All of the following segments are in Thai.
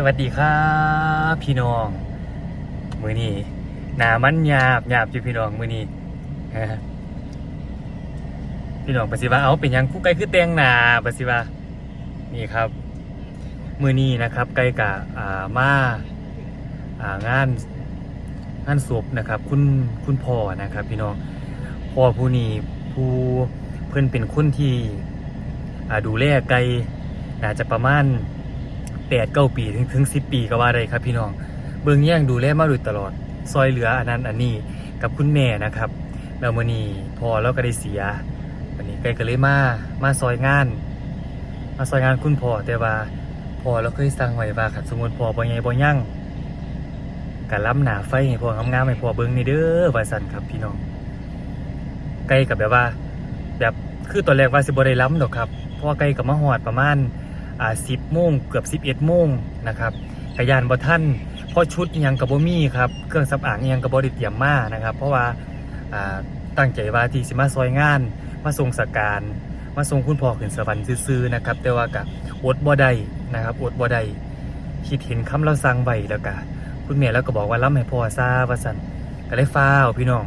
สวัสดีครับพี่น้อง มือนี้หนามันหยาบหยาบอยู่พี่น้องมือนี้พี่น้องปฏิว่าเอาเป็นยังคู่ไก่คือแตงหนาปฏิว่านี่ครับ มือนี้นะครับไก่กะอ่ามาอ่างานงานศพนะครับ คุณคุณพ่อนะครับ พี่น้องพ่อผู้นี้ผู้เพื่อนเป็นคนที่อ่าดูแลไก่น่าจะประมาณ แปดเก้าปีถึงถึงสิบปีก็ว่าได้ครับพี่น้อง เบิ่งแย่งดูแลมาโดยตลอด ซอยเหลืออันนั้นอันนี้กับคุณแม่นะครับแล้วมื้อนี้พอเราก็ได้เสียวันนี้ไกลก็เลยมามาซอยงาน มาซอยงานคุณพ่อแต่ว่าพอเราเคยสั่งไว้ว่าคันสมมุติพ่อบ่ใหญ่บ่ยั่งก็ล้ำหนาไฟให้พ่องามๆให้พ่อเบิ่งนี่เด้อว่าซั่นครับพี่น้อง ไกลกับแบบว่า แบบคือตอนแรกว่าสิบ่ได้ล้ำดอกครับเพราะว่าไกก็มาฮอดประมาณ อ่าสิบโมงเกือบสิบเอ็ดโมงนะครับกระยานบ่ท่านพราะชุดยังกับบ่มีครับเครื่องสำอางยังกับบ่ได้เตรียมมานะครับ เพราะว่าอ่าตั้งใจว่าที่สิมาซอยงาน มาส่งสการมาส่งคุณพ่อขึ้นสวรรค์ซื่อๆนะครับ แต่ว่าก็อดบ่ได้นะครับอดบ่ได้คิดเห็นคำเราสั่งไว้แล้วก็คุณแม่แล้วก็บอกว่ารับให้พ่อซาว่าซั่นก็เลยฟ้าวพี่น้อง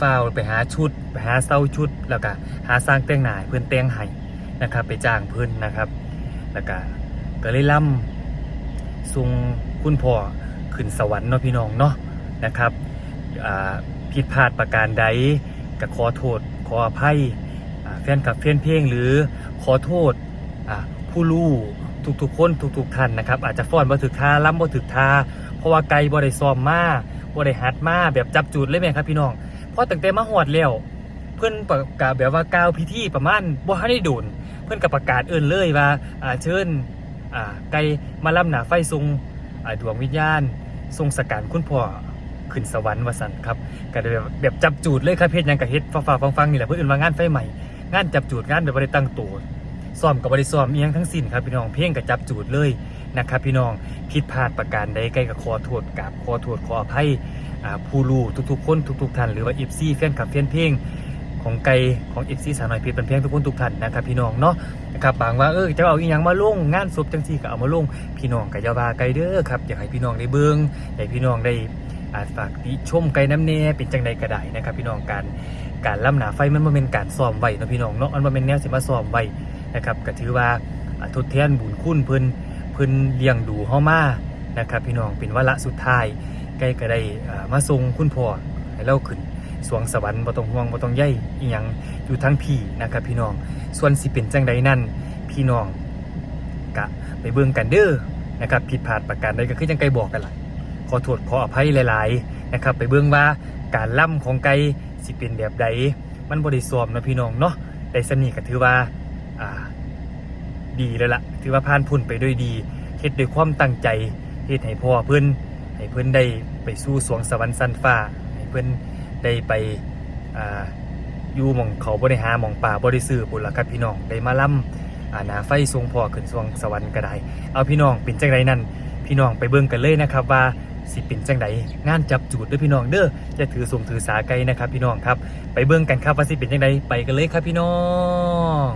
ฟ้าวไปหาชุด ไปหาเซาชุดแล้วก็หาสร้างแต่งหนาเพิ่อนแต่งให้นะครับ ไปจ้างเพิ่อนนะครับ แล้วก็ก็เลยล่ำทรงคุณพ่อขึ้นสวรรค์เนาะพี่น้องเนาะนะครับผิดพลาดประการใดก็ขอโทษขออภัยแฟนกับแฟนเพลงหรือขอโทษผู้รู้ทุกๆคนทุกๆท่านนะครับ อาจจะฟ้อนบ่ถึกท่าล่ำบ่ถึกท่าเพราะว่าไกลบ่ได้ซ้อมมาบ่ได้หัดมาแบบจับจุดเลยแม่ครับพี่น้องเพราะตั้งแต่มาหอดแล้วเพื่อนประกาศแบบว่ากล่าวพิธีประมาณบ่ทันได้โดน พื่อนกับประกาศเอินเลยว่าอ่าเชิญไกลมาล่ำหนาไฟทรงดวงวิญญาณ ทรงสการคุณพ่อขึ้นสวรรค์วสันครับก็แบบแบบจับจูดเลยครับเพชรยังกับเฮ็ดฟ้าๆฟังๆนี่แหละเพื่อนเอินว่างานไฟใหม่งานจับจูดงานแบบบ่ได้ตั้งตัวซ้อมกับบริซ้อมเอียงทั้งสิ้นครับพี่น้องเพียงกับจับจูดเลยนะครับพี่น้องผิดพลาดประการใดใกล้กับขอโทษกับขอโทษขออภัยอ่ผู้รู้ทุกๆ คนทุก ๆท่านหรือว่าอีฟซี่แฟนคลับแฟนเพลง ของไกลของเอฟซีสาวน้อยเพชรเป็นเพลงทุกคนทุกท่านนะครับพี่น้องเนาะนะครับบางว่าเออจะเอาอีหยังมาลงงานศพจังซี่ก็เอามาลงพี่น้องก็อย่าว่าไกลเด้อครับอยากให้พี่น้องได้เบิ่งอยากให้พี่น้องได้อาจฝากติชมไกลน้ำแน่เป็นจังใดก็ได้นะครับ พี่น้องการการล่ำหนาไฟมันบ่แม่นการซ้อมไว้นะพี่น้องเนาะมันบ่แม่นแนวสิมาซ้อมไว้นะครับก็ถือว่าทดแทนบุญคุณเพิ่นเพิ่นเลี้ยงดูเฮามานะครับ พี่น้องเป็นวาระสุดท้ายใกล้ก็ได้ามาส่งคุณพ่อให้เราขึ้น สวงสวรรค์บ่ต้องห่วงบ่ต้องใยอีหยังอยู่ทั้งพี่นะครับพี่น้อง ส่วนสิเป็นจังใดนั่นพี่น้องกะไปเบิ่งกันเด้อนะครับผิดพลาดประการใดก็คือจังไกบอกกันล่ะขอโทษขออภัยหลาย ๆ นะครับ ไปเบิ่งว่าการล่ำของไก่สิเป็นแบบใด มันบ่ได้ซ้อมนะพี่น้องเนาะแต่สนี้ก็ถือว่าอ่า ดีแล้วล่ะ ถือว่าผ่านพ้นไปด้วยดีเฮ็ดด้วยความตั้งใจเฮ็ดให้พ่อเพิ่นให้เพิ่นได้ไปสู่สวงสวรรค์สันฟ้าให้เพิ่น ได้ไปอยู่หมองเขาบริหารหมองป่าบริสื่อบุญละครับพี่น้องได้มาล่ำอานาไฟทรงพอขึ้นสวงสวรรค์ก็ได้ เอาพี่น้องเป็นจังไรนั่นพี่น้องไปเบิ่งกันเลยนะครับว่าสิเป็นจังไดงานจับจูดด้วยพี่น้องเด้อจะถือส่งถือสาไกลนะครับพี่น้องครับ ไปเบิ่งกันครับว่าสิเป็นจังไดไปกันเลยครับพี่น้อง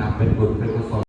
นะเป็นบุญเป็น